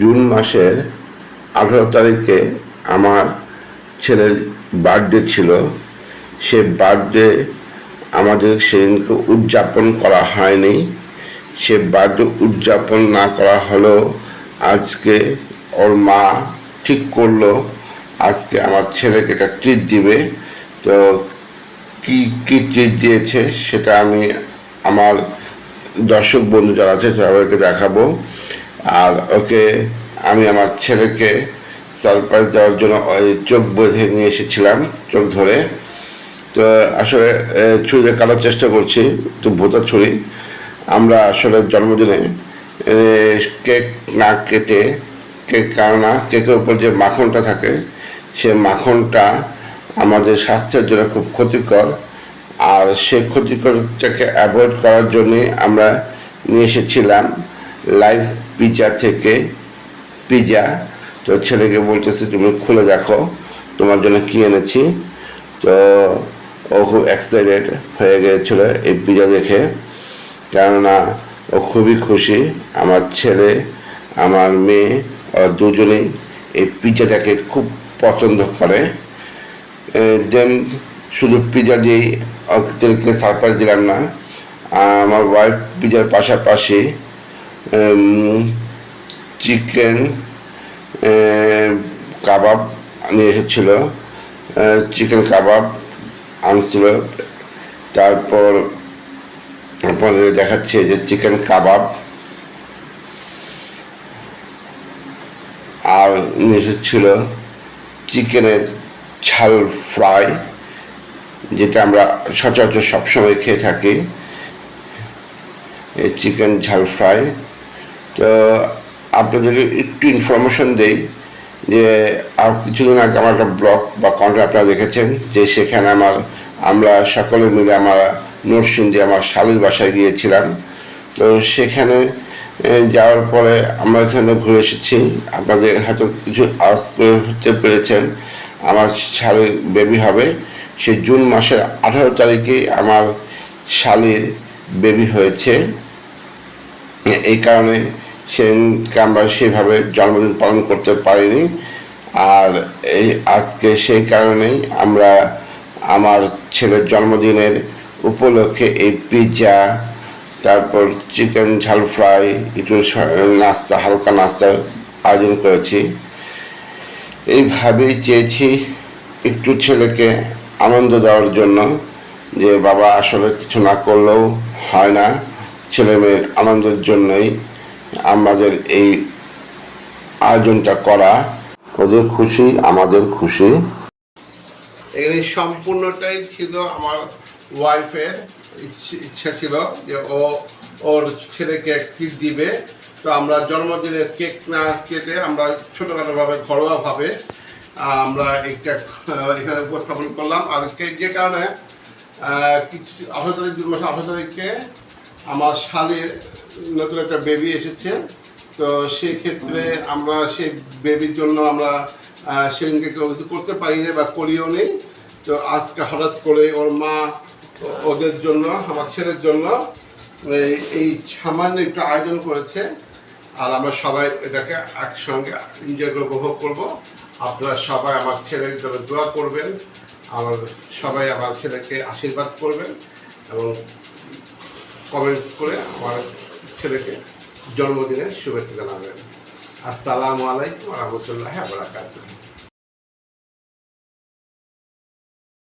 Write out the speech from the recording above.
June মাসের আঠারো তারিখে আমার ছেলের বার্থডে ছিল। সে বার্থডে আমাদের সেদিনকে উদযাপন করা হয়নি। সে বার্থডে উদযাপন না করা হলেও আজকে ওর মা ঠিক করল, আজকে আমার ছেলেকে একটা ট্রিট দিবে। তো কি কি ট্রিট দিয়েছে সেটা আমি আমার দর্শক বন্ধু যারা আছে, সবাইকে দেখাবো। আর ওকে, আমি আমার ছেলেকে সারপ্রাইজ দেওয়ার জন্য ওই চোখ বেঁধে নিয়ে এসেছিলাম, চোখ ধরে। তো আসলে ছুরিতে কাটার চেষ্টা করছি তো ভোতা ছুরি। আমরা আসলে জন্মদিনে কেক না কেটে, কেক কারণা কেকের উপর যে মাখনটা থাকে, সে মাখনটা আমাদের স্বাস্থ্যের জন্য খুব ক্ষতিকর। আর সে ক্ষতিকরটাকে অ্যাভয়েড করার জন্যে আমরা নিয়ে এসেছিলাম লাইভ পিজা থেকে পিজা। তো ছেলেকে বলতেছে, তুমি খুলে দেখো, তোমার জন্য কি এনেছি? তো ও খুব এক্সাইটেড হয়ে গিয়েছিল এই পিজা দেখে। কেননা ও খুবই খুশি, আমার ছেলে, আমার মেয়ে, ওরা দুজনেই এই পিজাটাকে খুব পছন্দ করে। দেন শুধু পিজা দিয়েই ওদেরকে সারপ্রাইজ দিলাম না। আমার ওয়াইফ পিজার পাশাপাশি চিকেন কাবাব নিয়ে এসেছিল। চিকেন কাবাব আনছিল। তারপর, আপনাদের দেখাচ্ছে যে চিকেন কাবাব আর নিয়ে এসেছিল চিকেনের ঝাল ফ্রাই, যেটা আমরা সচরাচর সবসময় খেয়ে থাকি। চিকেন ঝাল ফ্রাই। তো আপনাদেরকে একটু ইনফরমেশন দেই যে আর কিছুদিন আগে আমার একটা ব্লগ বা কন্টেন্ট আপনারা দেখেছেন যে সেখানে আমার, আমরা সকলে মিলে আমরা নরসিংদী আমার শালির বাসায় গিয়েছিলাম। তো সেখানে যাওয়ার পরে আমরা এখানে ঘুরে এসেছি। আপনাদের হয়তো কিছু আজ করে হতে পেরেছেন, আমার শালির বেবি হবে। সে জুন মাসের আঠারো তারিখে আমার শালির বেবি হয়েছে। এই কারণে সেদিনকে আমরা সেভাবে জন্মদিন পালন করতে পারিনি। আর এই আজকে সেই কারণেই আমরা আমার ছেলের জন্মদিনের উপলক্ষে এই পিৎজা তারপর চিকেন ঝাল ফ্রাই, একটু নাস্তা, হালকা নাস্তার আয়োজন করেছি। এইভাবেই চেয়েছি একটু ছেলেকে আনন্দ দেওয়ার জন্য যে, বাবা, আসলে কিছু না করলেও হয় না। ছেলে মেয়ের আনন্দের জন্যই আমাদের এই আয়োজনটা করা। ওদের খুশি, আমাদের খুশি। এখানে সম্পূর্ণটাই ছিল আমার ওয়াইফের ইচ্ছা ছিল যে ও ওর ছেলেকে কেক দিবে। তো আমরা জন্মদিনের কেক না কেটে আমরা ছোটোখাটোভাবে, ঘরোয়াভাবে আমরা একটা এখানে উপস্থাপন করলাম। আর কে- যে কারণে কিছু আঠারো তারিখ জুন মাসে আঠারো তারিখে আমার শালির নতুন একটা বেবি এসেছে। তো সেই ক্ষেত্রে আমরা সেই বেবির জন্য আমরা সেদিনকে কেউ কিছু করতে পারি না বা করিও নেই। তো আজকে হঠাৎ করে ওর মা ওদের জন্য, আমার ছেলের জন্য, এই- এই সামান্য একটু আয়োজন করেছে। আর আমরা সবাই এটাকে একসঙ্গে এনজয় করে উপভোগ করব। আপনারা সবাই আমার ছেলের জন্য দোয়া করবেন। আমার সবাই আমার ছেলেকে আশীর্বাদ করবেন এবং কমেন্টস করে আমার ছেলেকে জন্মদিনের শুভেচ্ছা জানাবেন। আসসালামু আলাইকুম রহমতুল্লাহ আবরাকাতুহ